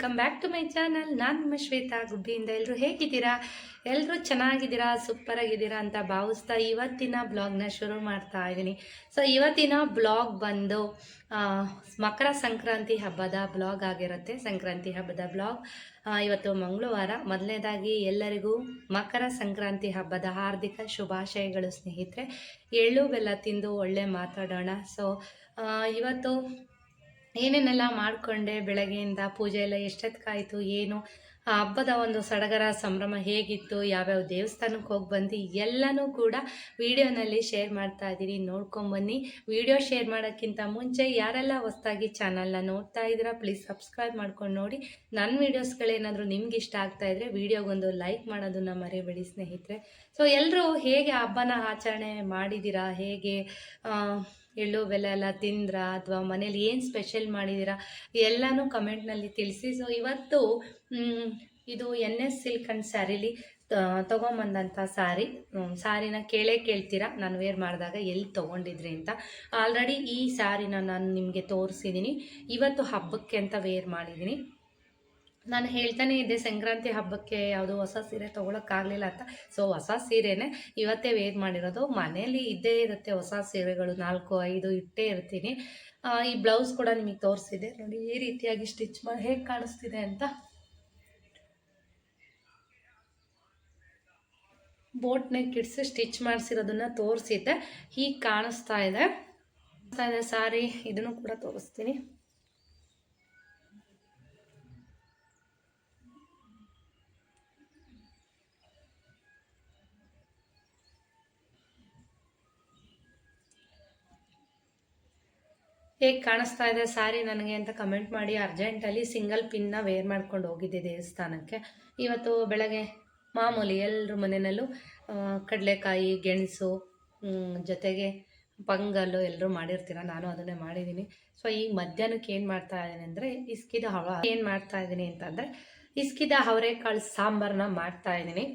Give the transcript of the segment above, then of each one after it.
Welcome back to my channel ನಾನು ನಿಮ್ಮ ಶ್ವೇತಾ ಗುಬ್ಬಿಯಿಂದ. ಎಲ್ಲರೂ ಹೇಗಿದ್ದೀರಾ? ಎಲ್ಲರೂ ಚೆನ್ನಾಗಿದ್ದೀರಾ? ಸೂಪರ್ ಆಗಿದ್ದೀರಾ ಅಂತ ಭಾವಿಸ್ತಾ ಇವತ್ತಿನ ಬ್ಲಾಗ್ನ ಶುರು ಮಾಡ್ತಾ ಇದ್ದೀನಿ. ಸೊ ಇವತ್ತಿನ ಬ್ಲಾಗ್ ಬಂದು ಮಕರ ಸಂಕ್ರಾಂತಿ ಹಬ್ಬದ ಬ್ಲಾಗ್ ಆಗಿರುತ್ತೆ. ಸಂಕ್ರಾಂತಿ ಹಬ್ಬದ ಬ್ಲಾಗ್ ಇವತ್ತು ಮಂಗಳವಾರ. ಮೊದಲನೇದಾಗಿ ಎಲ್ಲರಿಗೂ ಮಕರ ಸಂಕ್ರಾಂತಿ ಹಬ್ಬದ ಹಾರ್ದಿಕ ಶುಭಾಶಯಗಳು ಸ್ನೇಹಿತರೆ. ಎಳ್ಳು, ಬೆಲ್ಲ ತಿಂದು ಒಳ್ಳೆ ಮಾತಾಡೋಣ. ಸೊ ಇವತ್ತು ಏನೇನೆಲ್ಲ ಮಾಡಿಕೊಂಡೆ ಬೆಳಗ್ಗೆಯಿಂದ ಪೂಜೆ ಎಲ್ಲ ಎಷ್ಟೊತ್ತಿಗಾಯಿತು ಏನು? ಆ ಹಬ್ಬದ ಒಂದು ಸಡಗರ ಸಂಭ್ರಮ ಹೇಗಿತ್ತು? ಯಾವ್ಯಾವ ದೇವಸ್ಥಾನಕ್ಕೆ ಹೋಗಿ ಬಂದು? ಎಲ್ಲನೂ ಕೂಡ ವಿಡಿಯೋನಲ್ಲಿ ಶೇರ್ ಮಾಡ್ತಾ ಇದ್ದೀನಿ. ನೋಡ್ಕೊಂಬನ್ನಿ ವಿಡಿಯೋ ಶೇರ್ ಮಾಡೋಕ್ಕಿಂತ ಮುಂಚೆ ಯಾರೆಲ್ಲ ಹೊಸ್ದಾಗಿ ಚಾನಲ್ನ ನೋಡ್ತಾ ಇದ್ದೀರಾ, ಪ್ಲೀಸ್ ಸಬ್ಸ್ಕ್ರೈಬ್ ಮಾಡ್ಕೊಂಡು ನೋಡಿ. ನನ್ನ ವೀಡಿಯೋಸ್ಗಳೇನಾದರೂ ನಿಮ್ಗೆ ಇಷ್ಟ ಆಗ್ತಾ ಇದ್ರೆ ವಿಡಿಯೋಗೊಂದು ಲೈಕ್ ಮಾಡೋದನ್ನ ಮರಿಬೇಡಿ, ಸ್ನೇಹಿತರೆ. ಸೊ ಎಲ್ಲರೂ ಹೇಗೆ ಹಬ್ಬನ ಆಚರಣೆ ಮಾಡಿದ್ದೀರಾ? ಹೇಗೆ ಎಳ್ಳು, ಬೆಲ್ಲ ಎಲ್ಲ ತಿಂದ್ರಾ ಅಥವಾ ಮನೇಲಿ ಏನು ಸ್ಪೆಷಲ್ ಮಾಡಿದ್ದೀರಾ ಎಲ್ಲನೂ ಕಮೆಂಟ್ನಲ್ಲಿ ತಿಳಿಸಿ. ಸೊ ಇವತ್ತು ಇದು ಎನ್ ಎಸ್ ಸಿಲ್ಕ್ ಅಂಡ್ ಸ್ಯಾರಿಲಿ ತೊಗೊಂಬಂದಂಥ ಸ್ಯಾರಿ ಸ್ಯಾರಿನ ಕೇಳೇ ಕೇಳ್ತೀರಾ? ನಾನು ವೇರ್ ಮಾಡಿದಾಗ ಎಲ್ಲಿ ತೊಗೊಂಡಿದ್ರಿ ಅಂತ. ಆಲ್ರೆಡಿ ಈ ಸ್ಯಾರಿನ ನಾನು ನಿಮಗೆ ತೋರಿಸಿದ್ದೀನಿ ಇವತ್ತು ಹಬ್ಬಕ್ಕೆ ಅಂತ ವೇರ್ ಮಾಡಿದ್ದೀನಿ ನಾನು ಹೇಳ್ತಾನೆ ಇದ್ದೆ ಸಂಕ್ರಾಂತಿ ಹಬ್ಬಕ್ಕೆ ಯಾವುದು ಹೊಸ ಸೀರೆ ತೊಗೊಳಕ್ಕಾಗಲಿಲ್ಲ ಅಂತ. ಸೊ ಹೊಸ ಸೀರೆನೇ ಇವತ್ತೇ ವೇರ್ ಮಾಡಿರೋದು. ಮನೇಲಿ ಇದ್ದೇ ಇರುತ್ತೆ ಹೊಸ ಸೀರೆಗಳು. ನಾಲ್ಕು, ಐದು ಇಟ್ಟೇ ಇರ್ತೀನಿ. ಈ ಬ್ಲೌಸ್ ಕೂಡ ನಿಮಗೆ ತೋರಿಸಿದೆ. ನೋಡಿ, ಈ ರೀತಿಯಾಗಿ ಸ್ಟಿಚ್ ಮಾಡಿ ಹೇಗೆ ಕಾಣಿಸ್ತಿದೆ ಅಂತ. ಬೋಟ್ ನೆಕ್ ಇಡ್ಸಿ ಸ್ಟಿಚ್ ಮಾಡಿಸಿರೋದನ್ನ ತೋರಿಸಿದ್ದೆ. ಹೀಗೆ ಕಾಣಿಸ್ತಾ ಇದೆ ಸಾರಿ. ಇದನ್ನು ಕೂಡ ತೋರಿಸ್ತೀನಿ. ಹೇಗೆ ಕಾಣಿಸ್ತಾ ಇದೆ ಸ್ಯಾರಿ ನನಗೆ ಅಂತ ಕಮೆಂಟ್ ಮಾಡಿ ಅರ್ಜೆಂಟಲ್ಲಿ ಸಿಂಗಲ್ ಪಿನ್ನ ವೇರ್ ಮಾಡ್ಕೊಂಡು ಹೋಗಿದ್ದೆ ದೇವಸ್ಥಾನಕ್ಕೆ. ಇವತ್ತು ಬೆಳಗ್ಗೆ ಮಾಮೂಲಿ ಎಲ್ಲರ ಮನೆಯಲ್ಲೂ ಕಡಲೆಕಾಯಿ, ಗೆಣಸು ಜೊತೆಗೆ ಪಂಗಲ್ಲು ಎಲ್ಲರೂ ಮಾಡಿರ್ತೀರ, ನಾನು ಅದನ್ನೇ ಮಾಡಿದ್ದೀನಿ ಸೊ ಈಗ ಮಧ್ಯಾಹ್ನಕ್ಕೆ ಏನು ಮಾಡ್ತಾ ಇದ್ದೀನಿ ಅಂದರೆ ಇಸ್ಕಿದ ಹವ ಏನು ಮಾಡ್ತಾ ಇದ್ದೀನಿ ಅಂತಂದರೆ ಇಸ್ಕಿದ ಅವರೆಕಾಳು ಸಾಂಬಾರನ್ನ ಮಾಡ್ತಾ ಇದ್ದೀನಿ.